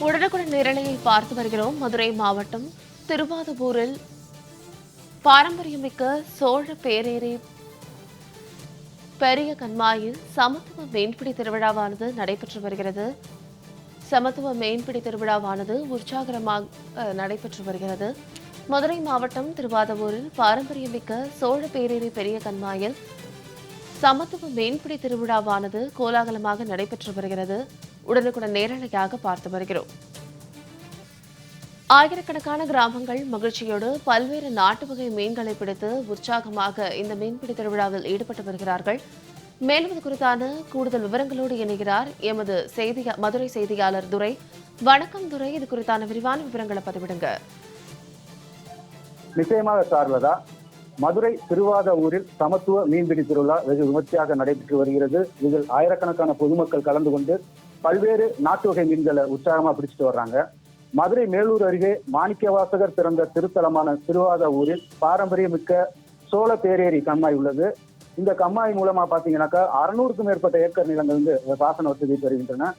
உடனுக்குடன் நிரலையை பார்த்து வருகிறோம். மதுரை மாவட்டம் திருவாதபூரில் பாரம்பரியமிக்க சோழ பேரேரி பெரிய கண்மாயில் சமத்துவ மீன்பிடி திருவிழாவானது நடைபெற்று வருகிறது. சமத்துவ மீன்பிடி திருவிழாவானது உற்சாகரமாக அஹ், நடைபெற்று வருகிறது. மதுரை மாவட்டம் திருவாதவூரில் பாரம்பரியமிக்க சோழ பேரேரி பெரிய கண்மாயில் சமத்துவ மீன்பிடி திருவிழாவானது கோலாகலமாக நடைபெற்று வருகிறது. உடனுக்குடன் நேரலையாக பார்த்து வருகிறோம். ஆயிரக்கணக்கான கிராமங்கள் மகிழ்ச்சியோடு பல்வேறு நாட்டு வகை மீன்களை பிடித்து உற்சாகமாக இந்த மீன்பிடி திருவிழாவில் ஈடுபட்டு வருகிறார்கள். மேலும் இது குறித்தான கூடுதல் விவரங்களோடு இணைகிறார் எமது செய்தி மதுரை செய்தியாளர் துரை. வணக்கம் துரை இது குறித்தான விரிவான விவரங்களை பதிவிடுங்க. நிச்சயமாக சார்லதா மதுரை திருவாத ஊரில் சமத்துவ மீன்பிடி திருவிழா வெகு விமர்சையாக நடைபெற்று வருகிறது. இதில் ஆயிரக்கணக்கான பொதுமக்கள் கலந்து கொண்டு பல்வேறு நாட்டு வகை மீன்களை உற்சாகமா பிடிச்சிட்டு வர்றாங்க. மதுரை மேலூர் அருகே மாணிக்கவாசகர் பிறந்த திருத்தலமான திருவாத ஊரில் பாரம்பரியமிக்க சோழ பேரேரி கம்மாய் உள்ளது. இந்த கம்மாய் மூலமா பாத்தீங்கன்னாக்கா அறுநூறுக்கும் மேற்பட்ட ஏக்கர் நிலங்கள் வந்து பாசன வசதி பெறுகின்றன.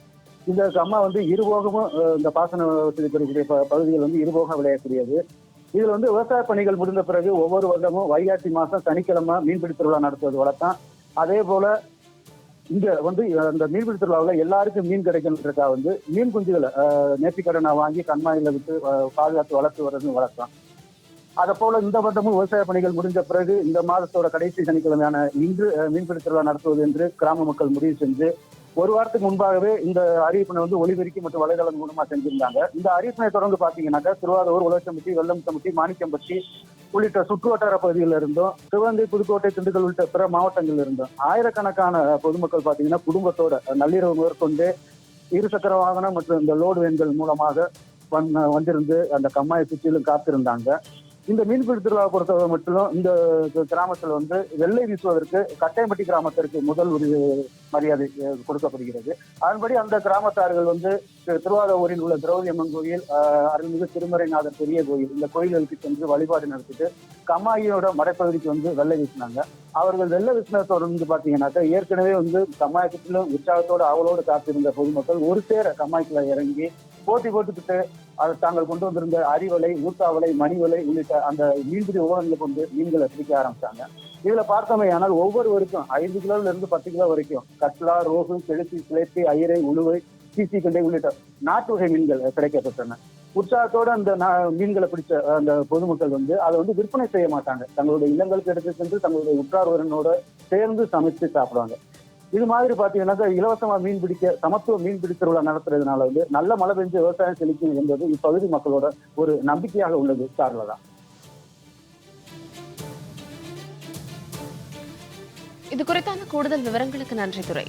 இந்த கம்மா வந்து இருபோகமும் இந்த பாசன வசதி பெறக்கூடிய ப- பகுதிகள் வந்து இருபோகம் விளையக்கூடியது. இதுல வந்து விவசாய பணிகள் முடிந்த பிறகு ஒவ்வொரு வருடமும் வைகாசி மாசம் சனிக்கிழமை மீன்பிடி திருவிழா நடத்துவது வழக்கம். அதே போல இங்க வந்து அந்த மீன்பிடி திருவிழாவில் எல்லாருக்கும் மீன் கிடைக்கணுன்றதுக்காக வந்து மீன் குஞ்சுகளை நேர்த்திக்கடனை வாங்கி கண்மாயில விட்டு பாதுகாத்து வளர்த்து வர்றது வளர்க்கலாம். அதை போல இந்த வருடமும் விவசாய பணிகள் முடிஞ்ச பிறகு இந்த மாதத்தோட கடைசி சனிக்கிழமையான இன்று மீன்பிடி திருவிழா நடத்துவது என்று கிராம மக்கள் முடிவு செஞ்சு ஒரு வாரத்துக்கு முன்பாகவே இந்த அறிவிப்பினை வந்து ஒளிபெருக்கி மற்றும் வலைதளம் மூலமா செஞ்சிருந்தாங்க. இந்த அறிவிப்பினை தொடர்ந்து பாத்தீங்கன்னாக்கா திருவாரூர் உலகம்பட்டி வெள்ளம்பட்டி மாணிக்கம்பட்டி உள்ளிட்ட சுற்று வட்டார பகுதிகளில் இருந்தும் சிவகங்கை புதுக்கோட்டை திண்டுக்கல் உள்ளிட்ட பிற மாவட்டங்களில் இருந்தும் ஆயிரக்கணக்கான பொதுமக்கள் பாத்தீங்கன்னா குடும்பத்தோட நள்ளிரவு முதற்கொண்டு இருசக்கர வாகனம் மற்றும் இந்த லோடு வேன்கள் மூலமாக வந்திருந்து அந்த கம்மாயை சுற்றிலும் காத்திருந்தாங்க. இந்த மீன்பிடி திருவிழாவை பொறுத்தவரை மட்டும் இந்த கிராமத்தில் வந்து வெள்ளை வீசுவதற்கு கட்டையம்பட்டி கிராமத்திற்கு முதல் ஒரு மரியாதை கொடுக்கப்படுகிறது. அதன்படி அந்த கிராமத்தார்கள் வந்து திருவாரூரில் உள்ள திரௌதி அம்மன் கோயில் அருள்மிகு திருமறைநாதர் பெரிய கோயில் இந்த கோயில்களுக்கு சென்று வழிபாடு நடத்திட்டு கம்மாயினோட மடைப்பகுதிக்கு வந்து வெள்ளை வீசினாங்க. அவர்கள் வெள்ளை வீசினதை தொடர்ந்து பாத்தீங்கன்னாக்கா ஏற்கனவே வந்து கம்மாயத்திலும் உற்சாகத்தோடு அவளோடு காத்திருந்த பொதுமக்கள் ஒரு சேர கம்மாய்க்குள்ள இறங்கி போட்டி போட்டுக்கிட்டு அது தாங்கள் கொண்டு வந்திருந்த அறிவலை ஊத்தாவலை மணிவலை உள்ளிட்ட அந்த மீன்பிடி உபகரணங்களை கொண்டு மீன்களை பிடிக்க ஆரம்பிச்சாங்க. இதுல பார்த்தோமே ஆனால் ஒவ்வொருவருக்கும் ஐந்து கிலோல இருந்து பத்து கிலோ வரைக்கும் கட்லா ரோகு கெளுத்தி சிலேத்தி ஐரை உழுவை சீசி கண்டை உள்ளிட்ட நாட்டு வகை மீன்கள் கிடைக்கப்பட்டன உற்சாகத்தோட அந்த நா- மீன்களை பிடிச்ச அந்த பொதுமக்கள் வந்து அதை வந்து விற்பனை செய்ய மாட்டாங்க. தங்களுடைய இல்லங்களுக்கு எடுத்து சென்று தங்களுடைய உற்றார்வரனோட சேர்ந்து சமைச்சு சாப்பிடுவாங்க. இது மாதிரி பாத்தீங்கன்னாக்கா இலவசமா மீன் பிடிக்க சமத்துவ மீன் பிடி திருவிழா நடத்துறதுனால வந்து நல்ல மழை பெஞ்சு விவசாயம் செழிக்கும் என்பது இப்பகுதி மக்களோட ஒரு நம்பிக்கையாக உள்ளது சார்லதான் இது குறித்தான கூடுதல் விவரங்களுக்கு நன்றி துறை